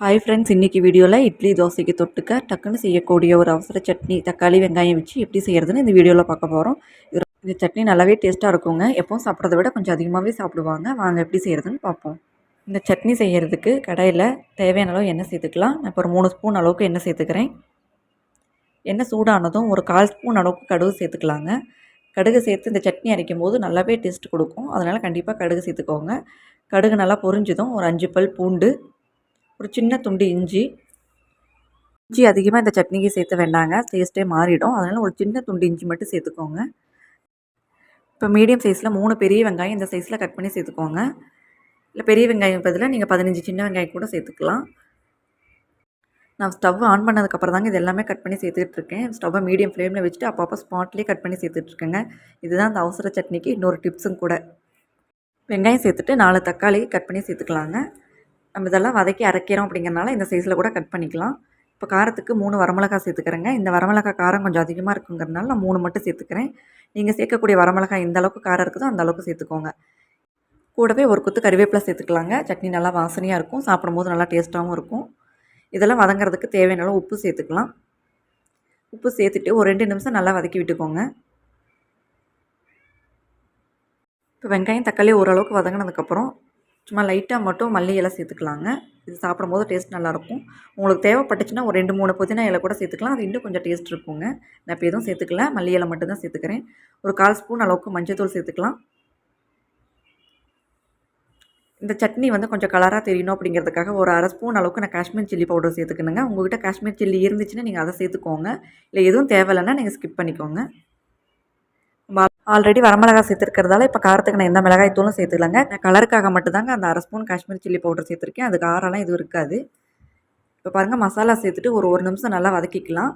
Hi friends இன்றைக்கி வீடியோவில் இட்லி தோசைக்கு தொட்டுக்க டக்குன்னு செய்யக்கூடிய ஒரு அவசர சட்னி தக்காளி வெங்காயம் வச்சு எப்படி செய்கிறதுன்னு இந்த வீடியோவில் பார்க்க போகிறோம் இது இந்த சட்னி நல்லாவே டேஸ்ட்டாக இருக்குங்க. எப்போவும் சாப்பிட்றத விட கொஞ்சம் அதிகமாகவே சாப்பிடுவாங்க. வாங்க எப்படி செய்கிறதுன்னு பார்ப்போம். இந்த சட்னி செய்கிறதுக்கு கடையில் தேவையான அளவு எண்ணெய் சேர்த்துக்கலாம். நான் இப்போ ஒரு மூணு ஸ்பூன் அளவுக்கு எண்ணெய் சேர்த்துக்கிறேன். எண்ணெய் சூடானதும் ஒரு கால் ஸ்பூன் அளவுக்கு கடுகு சேர்த்துக்கலாங்க. கடுகு சேர்த்து இந்த சட்னி அரைக்கும் போது நல்லாவே டேஸ்ட் கொடுக்கும். அதனால் கண்டிப்பாக கடுகு சேர்த்துக்கோங்க. கடுகு நல்லா பொரிஞ்சதும் ஒரு அஞ்சு பல் பூண்டு ஒரு சின்ன துண்டு இஞ்சி. இஞ்சி அதிகமாக இந்த சட்னிக்கு சேர்த்து வேண்டாங்க. டேஸ்ட்டே மாறிடும். அதனால் ஒரு சின்ன துண்டு இஞ்சி மட்டும் சேர்த்துக்கோங்க. இப்போ மீடியம் சைஸில் மூணு பெரிய வெங்காயம் இந்த சைஸில் கட் பண்ணி சேர்த்துக்கோங்க. இல்லை பெரிய வெங்காயம் பதில் நீங்கள் பதினஞ்சு சின்ன வெங்காயம் கூட சேர்த்துக்கலாம். நான் ஸ்டவ் ஆன் பண்ணதுக்கப்புறம் தாங்க இது எல்லாமே கட் பண்ணி சேர்த்துட்ருக்கேன் ஸ்டவ்வை மீடியம் ஃப்ளேமில் வச்சுட்டு அப்பப்போ ஸ்பாட்லேயே கட் பண்ணி சேர்த்துட்ருக்கேங்க இதுதான் அந்த அவசர சட்னிக்கு இன்னொரு டிப்ஸும் கூட. வெங்காயம் சேர்த்துட்டு நாலு தக்காளி கட் பண்ணி சேர்த்துக்கலாங்க. நம்ம இதெல்லாம் வதக்கி அரைக்கிறோம் அப்படிங்கிறனால இந்த சைஸில் கூட கட் பண்ணிக்கலாம். இப்போ காரத்துக்கு மூணு வரமிளகா சேர்த்துக்கிறேங்க. இந்த வரமிளகாய் காரம் கொஞ்சம் அதிகமாக இருக்குங்கிறனால நான் மூணு மட்டும் சேர்த்துக்கிறேன். நீங்கள் சேர்க்கக்கூடிய வரமிளகாய் எந்த அளவுக்கு காரம் இருக்குதோ அந்த அளவுக்கு சேர்த்துக்கோங்க. கூடவே ஒரு குத்து கறிவேப்பிலை சேர்த்துக்கலாங்க. சட்னி நல்லா வாசனையாக இருக்கும். சாப்பிடும்போது நல்லா டேஸ்ட்டாகவும் இருக்கும். இதெல்லாம் வதங்குறதுக்கு தேவையான அளவு உப்பு சேர்த்துக்கலாம். உப்பு சேர்த்துட்டு ஒரு ரெண்டு நிமிஷம் நல்லா வதக்கி விட்டுக்கோங்க. இப்போ வெங்காயம் தக்காளி ஓரளவுக்கு வதங்கினதுக்கப்புறம் சும்மா லைட்டாக மட்டும் மல்லி இலை சேர்த்துக்கலாங்க. இது சாப்பிடும்போது டேஸ்ட் நல்லாயிருக்கும். உங்களுக்கு தேவைப்பட்டுச்சுன்னா ஒரு ரெண்டு மூணு புதினா இலை கூட சேர்த்துக்கலாம். அது இன்னும் கொஞ்சம் டேஸ்ட் இருக்குங்க. நான் இப்போ எதுவும் சேர்த்துக்கல. மல்லி இலை மட்டும் சேர்த்துக்கிறேன். ஒரு கால் ஸ்பூன் அளவுக்கு மஞ்சள் சேர்த்துக்கலாம். இந்த சட்னி வந்து கொஞ்சம் கலராக தெரியணும் அப்படிங்கிறதுக்காக ஒரு அரை ஸ்பூன் அளவுக்கு நான் காஷ்மீர் சில்லி பவுடர் சேர்த்துக்கணுங்க. உங்கள்கிட்ட காஷ்மீர் சில்லி இருந்துச்சுன்னா நீங்கள் அதை சேர்த்துக்கோங்க. இல்லை எதுவும் தேவையில்லைன்னா நீங்கள் ஸ்கிப் பண்ணிக்கோங்க. ஆல்ரெடி வரமிளகா சேர்த்துருக்கிறதால இப்போ காரத்துக்கு நான் எந்த மிளகாய் தூளும் சேர்த்துக்கலங்க. நான் கலருக்காக மட்டும்தாங்க அந்த அரை ஸ்பூன் காஷ்மீர் சில்லி பவுடர் சேர்த்துருக்கேன். அது காரெல்லாம் எதுவும் இருக்காது. இப்போ பாருங்கள் மசாலா சேர்த்துட்டு ஒரு ஒரு நிமிஷம் நல்லா வதக்கிக்கலாம்.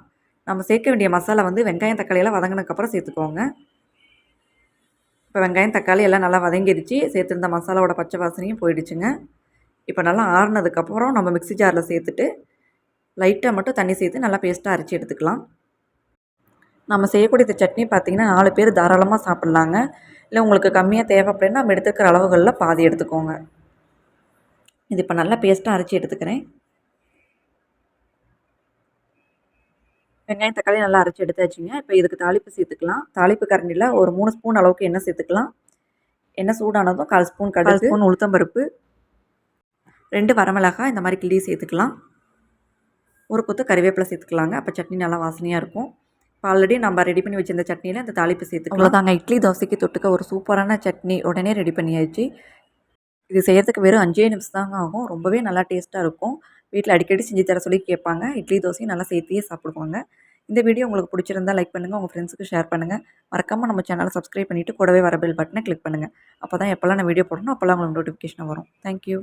நம்ம சேர்க்க வேண்டிய மசாலா வந்து வெங்காயம் தக்காளியெல்லாம் வதங்கினதுக்கப்புறம் சேர்த்துக்கோங்க. இப்போ வெங்காயம் தக்காளி எல்லாம் நல்லா வதங்கிடுச்சு. சேர்த்துருந்த மசாலாவோட பச்சை வாசனையும் போயிடுச்சுங்க. இப்போ நல்லா ஆறுனதுக்கப்புறம் நம்ம மிக்சி ஜாரில் சேர்த்துட்டு லைட்டாக மட்டும் தண்ணி சேர்த்து நல்லா பேஸ்ட்டாக அரைச்சி எடுத்துக்கலாம். நம்ம செய்யக்கூடிய இந்த சட்னி பார்த்திங்கன்னா நாலு பேர் தாராளமாக சாப்பிட்லாங்க. இல்லை உங்களுக்கு கம்மியாக தேவை அப்படின்னா நம்ம எடுத்துக்கிற அளவுகளில் பாதி எடுத்துக்கோங்க. இது இப்போ நல்லா பேஸ்ட்டாக அரைச்சி எடுத்துக்கிறேன். வெங்காயம் தக்காளி நல்லா அரைச்சி எடுத்தாச்சுங்க. இப்போ இதுக்கு தாளிப்பு சேர்த்துக்கலாம். தாளிப்பு கரண்டியில் ஒரு மூணு ஸ்பூன் அளவுக்கு எண்ணெய் சேர்த்துக்கலாம். எண்ணெய் சூடானதும் கால் ஸ்பூன் கடல் ஸ்பூன் உளுத்தம்பருப்பு ரெண்டு வரமிளகாய் இந்த மாதிரி கிள்ளி சேர்த்துக்கலாம். ஒரு கொத்து கறிவேப்பிலை சேர்த்துக்கலாங்க. அப்போ சட்னி நல்லா வாசனையாக இருக்கும். ஆல்ரெடி நம்ம ரெடி பண்ணி வச்சிருந்த சட்னியில் அந்த தாளிப்பு சேர்த்து அவ்வளோதாங்க இட்லி தோசைக்கு தொட்டுக்க ஒரு சூப்பரான சட்னி உடனே ரெடி பண்ணியாச்சு. இது செய்கிறதுக்கு வெறும் அஞ்சே நிமிஷம் தாங்க ஆகும். ரொம்பவே நல்லா டேஸ்ட்டாக இருக்கும். வீட்டில் அடிக்கடி செஞ்சு தர சொல்லி கேட்பாங்க. இட்லி தோசையும் நல்லா சேர்த்தியே சாப்பிடுவாங்க. இந்த வீடியோ உங்களுக்கு பிடிச்சிருந்தா லைக் பண்ணுங்கள் உங்கள் ஃப்ரெண்ட்ஸுக்கு ஷேர் பண்ணுங்கள் மறக்காமல் நம்ம சேனலை சப்ஸ்கிரைப் பண்ணிவிட்டு கூடவே வர பெல் பட்டனை கிளிக் பண்ணுங்கள் அப்போ தான் எப்போல்லாம் நான் வீடியோ போடணும் அப்போல்லாம் உங்களுக்கு நோட்டிஃபிகேஷன் வரும். தேங்க்யூ